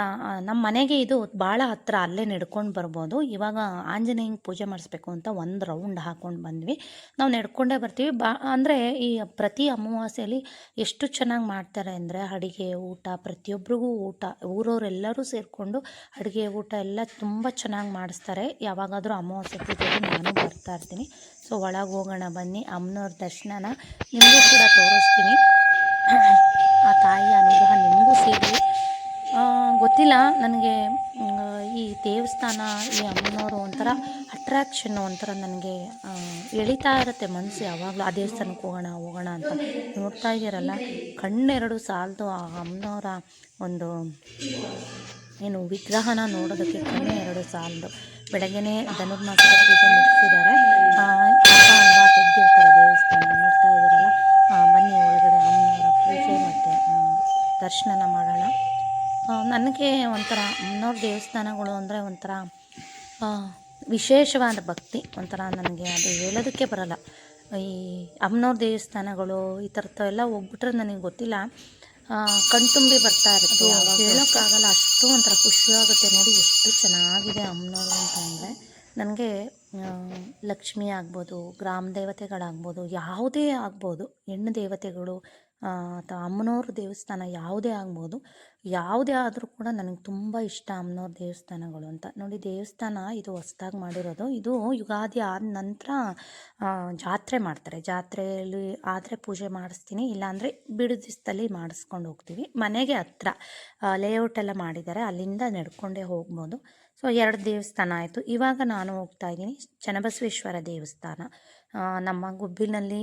ನಮ್ಮ ಮನೆಗೆ ಇದು ಭಾಳ ಹತ್ತಿರ ಅಲ್ಲೇ ನೆಡ್ಕೊಂಡು ಬರ್ಬೋದು. ಇವಾಗ ಆಂಜನೇಯಂಗೆ ಪೂಜೆ ಮಾಡಿಸ್ಬೇಕು ಅಂತ ಒಂದು ರೌಂಡ್ ಹಾಕ್ಕೊಂಡು ಬಂದ್ವಿ. ನಾವು ನೆಡ್ಕೊಂಡೇ ಬರ್ತೀವಿ. ಬಾ, ಅಂದರೆ ಈ ಪ್ರತಿ ಅಮಾವಾಸ್ಯೆಯಲ್ಲಿ ಎಷ್ಟು ಚೆನ್ನಾಗಿ ಮಾಡ್ತಾರೆ ಅಂದರೆ ಅಡುಗೆ ಊಟ ಪ್ರತಿಯೊಬ್ಬರಿಗೂ ಊಟ, ಊರವರೆಲ್ಲರೂ ಸೇರಿಕೊಂಡು ಅಡುಗೆ ಊಟ ಎಲ್ಲ ತುಂಬ ಚೆನ್ನಾಗಿ ಮಾಡಿಸ್ತಾರೆ. ಯಾವಾಗಾದರೂ ಅಮಾವಾಸ್ಯೆ ಪೂಜೆಗೆ ನಾನು ಬರ್ತಾ ಇರ್ತೀನಿ. ಸೊ ಒಳಗೆ ಹೋಗೋಣ ಬನ್ನಿ, ಅಮ್ಮನವ್ರ ದರ್ಶನನ ನಿಮಗೂ ಕೂಡ ತೋರಿಸ್ತೀನಿ. ಆ ತಾಯಿಯ ಅನುಗ್ರಹ ನಿಮಗೂ ಸೇರಿ. ಗೊತ್ತಿಲ್ಲ ನನಗೆ ಈ ದೇವಸ್ಥಾನ, ಈ ಅಮ್ಮನವರು ಒಂಥರ ಅಟ್ರಾಕ್ಷನ್ ಒಂಥರ ನನಗೆ ಎಳಿತಾ ಇರುತ್ತೆ ಮನಸ್ಸು ಯಾವಾಗಲೂ. ಆ ದೇವಸ್ಥಾನಕ್ಕೆ ಹೋಗೋಣ ಹೋಗೋಣ ಅಂತ ನೋಡ್ತಾ ಇದ್ದೀರಲ್ಲ. ಕಣ್ಣೆರಡು ಸಾಲದು ಆ ಅಮ್ಮನವರ ಒಂದು ಏನು ವಿಗ್ರಹನ ನೋಡೋದಕ್ಕೆ ಕಣ್ಣು ಎರಡು ಸಾಲದು. ಬೆಳಗ್ಗೆನೇ ಧನುರ್ಮಾಸದ ಪೂಜೆ ಮುಗಿಸಿದ್ದಾರೆ. ಅಲ್ವಾ ತೆಗೆದಿರ್ತಾರೆ ದೇವಸ್ಥಾನ ನೋಡ್ತಾ ಇದ್ದೀರಲ್ಲ? ಬನ್ನಿ ಒಳಗಡೆ ಅಮ್ಮನವರ ಪೂಜೆ ಮತ್ತು ದರ್ಶನನ ಮಾಡೋಣ. ನನಗೆ ಒಂಥರ ಅಮ್ಮನವ್ರ ದೇವಸ್ಥಾನಗಳು ಅಂದರೆ ಒಂಥರ ವಿಶೇಷವಾದ ಭಕ್ತಿ. ಒಂಥರ ನನಗೆ ಅದು ಹೇಳೋದಕ್ಕೆ ಬರಲ್ಲ. ಈ ಅಮ್ಮನವ್ರ ದೇವಸ್ಥಾನಗಳು ಈ ಥರದ್ದು ಎಲ್ಲ ಹೋಗ್ಬಿಟ್ರೆ ನನಗೆ ಗೊತ್ತಿಲ್ಲ. ಕಣ್ತುಂಬಿ ಬರ್ತಾ ಇರುತ್ತೆ. ಹೇಳೋಕ್ಕಾಗಲ್ಲ. ಅಷ್ಟು ಒಂಥರ ಖುಷಿಯಾಗುತ್ತೆ ನೋಡಿ ಎಷ್ಟು ಚೆನ್ನಾಗಿದೆ ಅಮ್ಮನವರು ಅಂತ ಅಂದರೆ ನನಗೆ ಲಕ್ಷ್ಮಿ ಆಗ್ಬೋದು ಗ್ರಾಮ ದೇವತೆಗಳಾಗ್ಬೋದು ಯಾವುದೇ ಆಗ್ಬೋದು ಹೆಣ್ಣು ದೇವತೆಗಳು ಅಥವಾ ಅಮ್ಮನವ್ರ ದೇವಸ್ಥಾನ ಯಾವುದೇ ಆಗ್ಬೋದು. ಯಾವುದೇ ಆದರೂ ಕೂಡ ನನಗೆ ತುಂಬ ಇಷ್ಟ ಅಮ್ಮನವ್ರ ದೇವಸ್ಥಾನಗಳು ಅಂತ. ನೋಡಿ, ದೇವಸ್ಥಾನ ಇದು ಹೊಸ್ದಾಗಿ ಮಾಡಿರೋದು. ಇದು ಯುಗಾದಿ ಆದ ನಂತರ ಜಾತ್ರೆ ಮಾಡ್ತಾರೆ. ಜಾತ್ರೆಯಲ್ಲಿ ಆದರೆ ಪೂಜೆ ಮಾಡಿಸ್ತೀನಿ, ಇಲ್ಲಾಂದರೆ ಬಿಡು ದಿವಸದಲ್ಲಿ ಮಾಡಿಸ್ಕೊಂಡು ಹೋಗ್ತೀವಿ. ಮನೆಗೆ ಹತ್ರ ಲೇಔಟ್ ಎಲ್ಲ ಮಾಡಿದ್ದಾರೆ. ಅಲ್ಲಿಂದ ನಡ್ಕೊಂಡೇ ಹೋಗ್ಬೋದು. ಸೊ, ಎರಡು ದೇವಸ್ಥಾನ ಆಯಿತು. ಇವಾಗ ನಾನು ಹೋಗ್ತಾ ಇದ್ದೀನಿ ಚನ್ನಬಸವೇಶ್ವರ ದೇವಸ್ಥಾನ. ನಮ್ಮ ಗುಬ್ಬಿನಲ್ಲಿ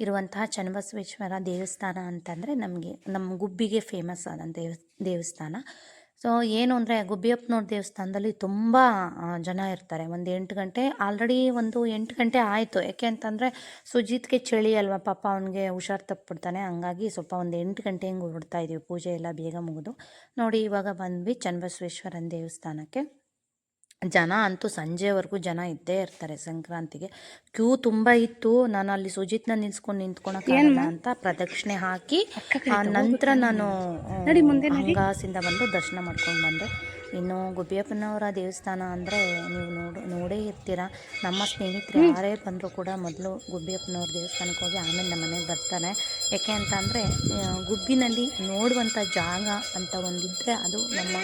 ಇರುವಂತಹ ಚನ್ನಬಸವೇಶ್ವರ ದೇವಸ್ಥಾನ ಅಂತಂದರೆ ನಮಗೆ ನಮ್ಮ ಗುಬ್ಬಿಗೆ ಫೇಮಸ್ ಆದಂಥ ದೇವ, ದೇವಸ್ಥಾನ. ಸೊ ಏನು ಅಂದರೆ ಗುಬ್ಬಿಯಪ್ಪನವ್ರ ದೇವಸ್ಥಾನದಲ್ಲಿ ತುಂಬ ಜನ ಇರ್ತಾರೆ. ಒಂದು ಎಂಟು ಗಂಟೆ ಆಲ್ರೆಡಿ ಒಂದು ಎಂಟು ಗಂಟೆ ಆಯಿತು. ಯಾಕೆ ಅಂತಂದರೆ ಸುಜಿತ್ಗೆ ಚಳಿ ಅಲ್ವಾ, ಪಾಪ ಅವನಿಗೆ ಹುಷಾರು ತಪ್ಪಿಬಿಡ್ತಾನೆ. ಹಂಗಾಗಿ ಸ್ವಲ್ಪ ಒಂದು ಎಂಟು ಗಂಟೆ ಹಿಂಗೆ ಹೊರಡ್ತಾ ಇದ್ದೀವಿ ಪೂಜೆ ಎಲ್ಲ ಬೇಗ ಮುಗಿದು. ನೋಡಿ ಇವಾಗ ಬಂದ್ವಿ ಚನ್ನಬಸವೇಶ್ವರನ ದೇವಸ್ಥಾನಕ್ಕೆ. ಜನ ಅಂತೂ ಸಂಜೆವರೆಗೂ ಜನ ಇದ್ದೇ ಇರ್ತಾರೆ ಸಂಕ್ರಾಂತಿಗೆ. ಕ್ಯೂ ತುಂಬ ಇತ್ತು. ನಾನು ಅಲ್ಲಿ ಸುಜಿತ್ನ ನಿಲ್ಸ್ಕೊಂಡು ನಿಂತ್ಕೊಳಕ್ಕಾಗಲ್ಲ ಅಂತ ಪ್ರದಕ್ಷಿಣೆ ಹಾಕಿ ಆ ನಂತರ ನಾನು ಕಾಸಿಂದ ಬಂದು ದರ್ಶನ ಮಾಡ್ಕೊಂಡು ಬಂದೆ. ಇನ್ನು ಗುಬ್ಬಿಯಪ್ಪನವರ ದೇವಸ್ಥಾನ ಅಂದರೆ ನೀವು ನೋಡು ನೋಡೇ ಇರ್ತೀರ. ನಮ್ಮ ಸ್ನೇಹಿತರು ಯಾರೇ ಬಂದರೂ ಕೂಡ ಮೊದಲು ಗುಬ್ಬಿಯಪ್ಪನವ್ರ ದೇವಸ್ಥಾನಕ್ಕೆ ಹೋಗಿ ಆಮೇಲೆ ನಮ್ಮ ಮನೆಗೆ ಬರ್ತಾರೆ. ಯಾಕೆ ಅಂತ ಅಂದರೆ ಗುಬ್ಬಿನಲ್ಲಿ ನೋಡುವಂಥ ಜಾಗ ಅಂತ ಒಂದಿದ್ರೆ ಅದು ನಮ್ಮ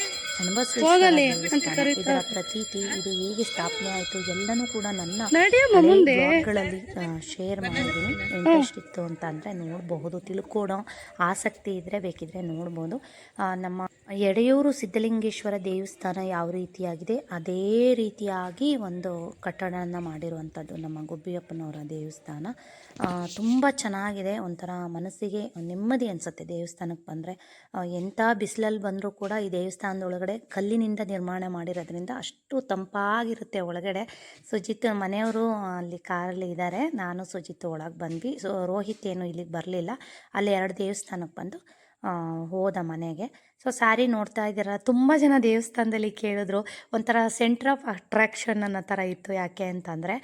ಇದರ ಪ್ರತೀತಿ ಇದು ಹೇಗೆ ಸ್ಥಾಪನೆ ಆಯಿತು ಎಲ್ಲನೂ ಕೂಡ ನನ್ನ ಬ್ಲಾಗ್ಗಳಲ್ಲಿ ಶೇರ್ ಮಾಡಿದ್ದೀನಿ. ಇಂಟ್ರೆಸ್ಟ್ ಇತ್ತು ಅಂತ ಅಂದರೆ ನೋಡಬಹುದು. ತಿಳ್ಕೊಳೋ ಆಸಕ್ತಿ ಇದ್ದರೆ ಬೇಕಿದ್ರೆ ನೋಡ್ಬೋದು. ನಮ್ಮ ಎಡೆಯೂರು ಸಿದ್ಧಲಿಂಗೇಶ್ವರ ದೇವಸ್ಥಾನ ಯಾವ ರೀತಿಯಾಗಿದೆ? ಅದೇ ರೀತಿಯಾಗಿ ಒಂದು ಕಟ್ಟಡವನ್ನು ಮಾಡಿರುವಂಥದ್ದು ನಮ್ಮ ಗುಬ್ಬಿಯಪ್ಪನವರ ದೇವಸ್ಥಾನ. ತುಂಬ ಚೆನ್ನಾಗಿದೆ. ಒಂಥರ ಮನಸ್ಸಿಗೆ ನೆಮ್ಮದಿ ಅನಿಸುತ್ತೆ ದೇವಸ್ಥಾನಕ್ಕೆ ಬಂದರೆ. ಎಂಥ ಬಿಸಿಲಲ್ಲಿ ಬಂದರೂ ಕೂಡ ಈ ದೇವಸ್ಥಾನದ ಒಳಗಡೆ ಕಲ್ಲಿನಿಂದ ನಿರ್ಮಾಣ ಮಾಡಿರೋದ್ರಿಂದ ಅಷ್ಟು ತಂಪಾಗಿರುತ್ತೆ ಒಳಗಡೆ. ಸುಜಿತ್ ಮನೆಯವರು ಅಲ್ಲಿ ಕಾರಲ್ಲಿ ಇದ್ದಾರೆ ನಾನು ಸುಜಿತ್ ಒಳಗೆ ಬಂದ್ವಿ. ಸೊ, ರೋಹಿತ್ ಏನು ಇಲ್ಲಿಗೆ ಬರಲಿಲ್ಲ. ಅಲ್ಲಿ ಎರಡು ದೇವಸ್ಥಾನಕ್ಕೆ ಬಂದು ಹೋದ ಮನೆಗೆ. ಸೊ ಸ್ಯಾರಿ ನೋಡ್ತಾ ಇದ್ದೀರ? ತುಂಬ ಜನ ದೇವಸ್ಥಾನದಲ್ಲಿ ಕೇಳಿದ್ರು, ಒಂಥರ ಸೆಂಟ್ರ್ ಆಫ್ ಅಟ್ರಾಕ್ಷನ್ ಅನ್ನೋ ಥರ ಇತ್ತು ಯಾಕೆ ಅಂತಂದರೆ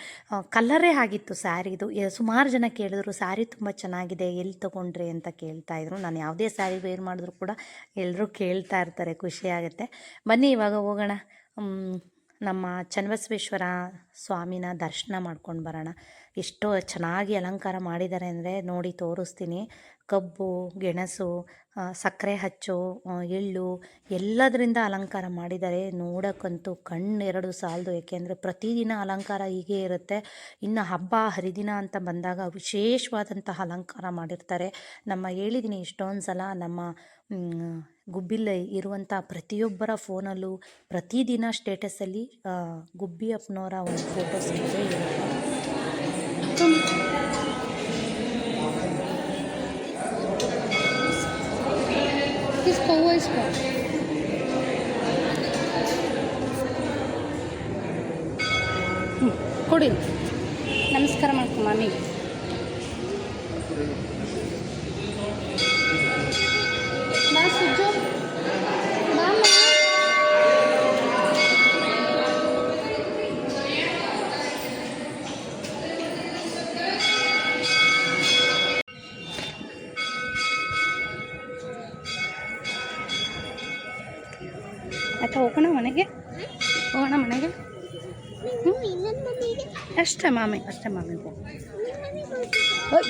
ಕಲ್ಲರೇ ಆಗಿತ್ತು ಸ್ಯಾರಿದು ಸುಮಾರು ಜನ ಕೇಳಿದ್ರು ಸ್ಯಾರಿ ತುಂಬ ಚೆನ್ನಾಗಿದೆ, ಎಲ್ಲಿ ತೊಗೊಂಡ್ರಿ? ಅಂತ ಕೇಳ್ತಾ ಇದ್ರು. ನಾನು ಯಾವುದೇ ಸ್ಯಾರಿ ವೇರ್ ಮಾಡಿದ್ರು ಕೂಡ ಎಲ್ಲರೂ ಕೇಳ್ತಾ ಇರ್ತಾರೆ ಖುಷಿಯಾಗುತ್ತೆ ಬನ್ನಿ, ಇವಾಗ ಹೋಗೋಣ. ನಮ್ಮ ಚನ್ನಬಸವೇಶ್ವರ ಸ್ವಾಮಿನ ದರ್ಶನ ಮಾಡ್ಕೊಂಡು ಬರೋಣ. ಎಷ್ಟೋ ಚೆನ್ನಾಗಿ ಅಲಂಕಾರ ಮಾಡಿದ್ದಾರೆ ಅಂದರೆ ನೋಡಿ ತೋರಿಸ್ತೀನಿ. ಕಬ್ಬು, ಗೆಣಸು ಸಕ್ಕರೆ ಹಚ್ಚು ಎಳ್ಳು ಎಲ್ಲದರಿಂದ ಅಲಂಕಾರ ಮಾಡಿದ್ದಾರೆ. ನೋಡೋಕ್ಕಂತೂ ಕಣ್ಣು ಎರಡು ಸಾಲದು. ಏಕೆಂದರೆ ಪ್ರತಿದಿನ ಅಲಂಕಾರ ಹೀಗೆ ಇರುತ್ತೆ. ಇನ್ನು ಹಬ್ಬ, ಹರಿದಿನ ಅಂತ ಬಂದಾಗ ವಿಶೇಷವಾದಂತಹ ಅಲಂಕಾರ ಮಾಡಿರ್ತಾರೆ. ನಮ್ಮ ಹೇಳಿದ್ದೀನಿ ಎಷ್ಟೊಂದು ಸಲ, ನಮ್ಮ ಗುಬ್ಬಿಲ್ಲ ಗುಬ್ಬಿಲ್ ಇರುವಂಥ ಪ್ರತಿಯೊಬ್ಬರ ಫೋನಲ್ಲೂ ಪ್ರತಿದಿನ ಸ್ಟೇಟಸಲ್ಲಿ ಗುಬ್ಬಿ ಅಪ್ಪನವರ ಒಂದು ಫೋಟೋಸ್ ಇದ್ದೇ ಇರುತ್ತೆ ಇಸ್ಕೋ ಇಸ್ಕೋ ಕೊಡಿ. ನಮಸ್ಕಾರ ಮಾಡ್ಕೊ ಮಾಮಿಗೆ ಅಷ್ಟೇ ಮಾಮಿ ಅಷ್ಟೇ ಮಾಮಿ ಓಯ್.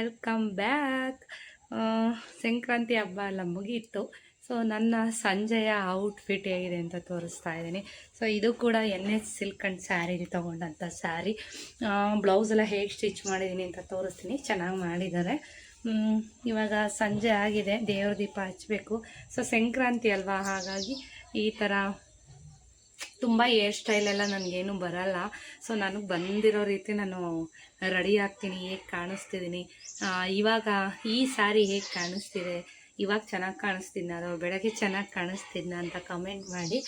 ವೆಲ್ಕಮ್ ಬ್ಯಾಕ್ ಸಂಕ್ರಾಂತಿ ಹಬ್ಬ ಎಲ್ಲ ಮುಗೀತು. ಸೊ ನನ್ನ ಸಂಜೆಯ ಔಟ್ಫಿಟ್ ಹೇಗಿದೆ ಅಂತ ತೋರಿಸ್ತಾ ಇದ್ದೀನಿ. ಸೊ ಇದು ಕೂಡ N H silk and sari ತೊಗೊಂಡಂಥ sari blouse ಎಲ್ಲ ಹೇಗೆ ಸ್ಟಿಚ್ ಮಾಡಿದ್ದೀನಿ ಅಂತ ತೋರಿಸ್ತೀನಿ. ಚೆನ್ನಾಗಿ ಮಾಡಿದ್ದಾರೆ. ಇವಾಗ ಸಂಜೆ ಆಗಿದೆ. ದೇವ್ರ ದೀಪ ಹಚ್ಚಬೇಕು ಸೊ ಸಂಕ್ರಾಂತಿ ಅಲ್ವಾ? ಹಾಗಾಗಿ ಈ ಥರ ತುಂಬ ಹೇರ್ ಸ್ಟೈಲೆಲ್ಲ ನನಗೇನು ಬರಲ್ಲ. ಸೊ ನನಗೆ ಬಂದಿರೋ ರೀತಿ ನಾನು ರೆಡಿ ಆಗ್ತೀನಿ, ಹೇಗೆ ಕಾಣಿಸ್ತಿದ್ದೀನಿ. ಇವಾಗ ಈ ಸಾರಿ ಹೇಗೆ ಕಾಣಿಸ್ತಿದೆ? ಇವಾಗ ಚೆನ್ನಾಗಿ ಕಾಣಿಸ್ತಿದ್ನ ಅದು ಬೆಳಗ್ಗೆ ಚೆನ್ನಾಗಿ ಕಾಣಿಸ್ತಿದ್ನ ಅಂತ ಕಮೆಂಟ್ ಮಾಡಿ.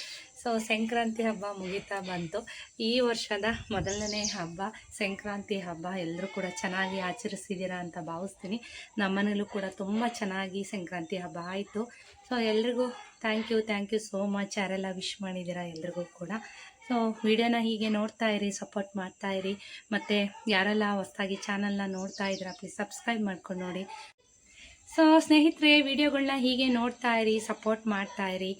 ಸೊ ಸಂಕ್ರಾಂತಿ ಹಬ್ಬ ಮುಗಿತಾ ಬಂತು. ಈ ವರ್ಷದ ಮೊದಲನೇ ಹಬ್ಬ ಸಂಕ್ರಾಂತಿ ಹಬ್ಬ. ಎಲ್ಲರೂ ಕೂಡ ಚೆನ್ನಾಗಿ ಆಚರಿಸಿದ್ದೀರಾ ಅಂತ ಭಾವಿಸ್ತೀನಿ. ನಮ್ಮನೇಲೂ ಕೂಡ ತುಂಬ ಚೆನ್ನಾಗಿ ಸಂಕ್ರಾಂತಿ ಹಬ್ಬ ಆಯಿತು. ಸೊ ಎಲ್ರಿಗೂ thank you thank you so much ಯಾರೆಲ್ಲ ವಿಶ್ ಮಾಡಿದ್ದೀರಾ ಎಲ್ರಿಗೂ ಕೂಡ. ಸೊ ವಿಡಿಯೋನ ಹೀಗೆ ನೋಡ್ತಾ ಇರಿ ಸಪೋರ್ಟ್ ಮಾಡ್ತಾ ಇರಿ. ಮತ್ತು ಯಾರೆಲ್ಲ ಹೊಸ್ದಾಗಿ ಚಾನಲ್ನ ನೋಡ್ತಾ ಇದ್ದೀರಾ ಪ್ಲೀಸ್ ಸಬ್ಸ್ಕ್ರೈಬ್ ಮಾಡ್ಕೊಂಡು ನೋಡಿ. ಸೊ ಸ್ನೇಹಿತರೆ ವಿಡಿಯೋಗಳನ್ನ ಹೀಗೆ ನೋಡ್ತಾ ಇರಿ ಸಪೋರ್ಟ್ ಮಾಡ್ತಾ ಇರಿ.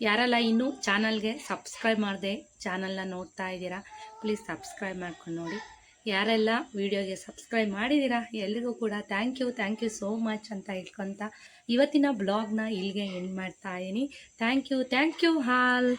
ಯಾರೆಲ್ಲ ಇನ್ನೂ ಚಾನಲ್ಗೆ ಸಬ್ಸ್ಕ್ರೈಬ್ ಮಾಡಿದೆ ಚಾನಲ್ನ ನೋಡ್ತಾ ಇದ್ದೀರಾ ಪ್ಲೀಸ್ ಸಬ್ಸ್ಕ್ರೈಬ್ ಮಾಡ್ಕೊಂಡು ನೋಡಿ. ಯಾರೆಲ್ಲ ವಿಡಿಯೋಗೆ ಸಬ್ಸ್ಕ್ರೈಬ್ ಮಾಡಿದ್ದೀರಾ, ಎಲ್ರಿಗೂ ಕೂಡ thank you thank you so much ಅಂತ ಇಟ್ಕೊತ ಇವತ್ತಿನ ಬ್ಲಾಗ್ನ ಇಲ್ಲಿಗೆ ಎಂಡ್ ಮಾಡ್ತಾ ಇದ್ದೀನಿ. Thank you thank you all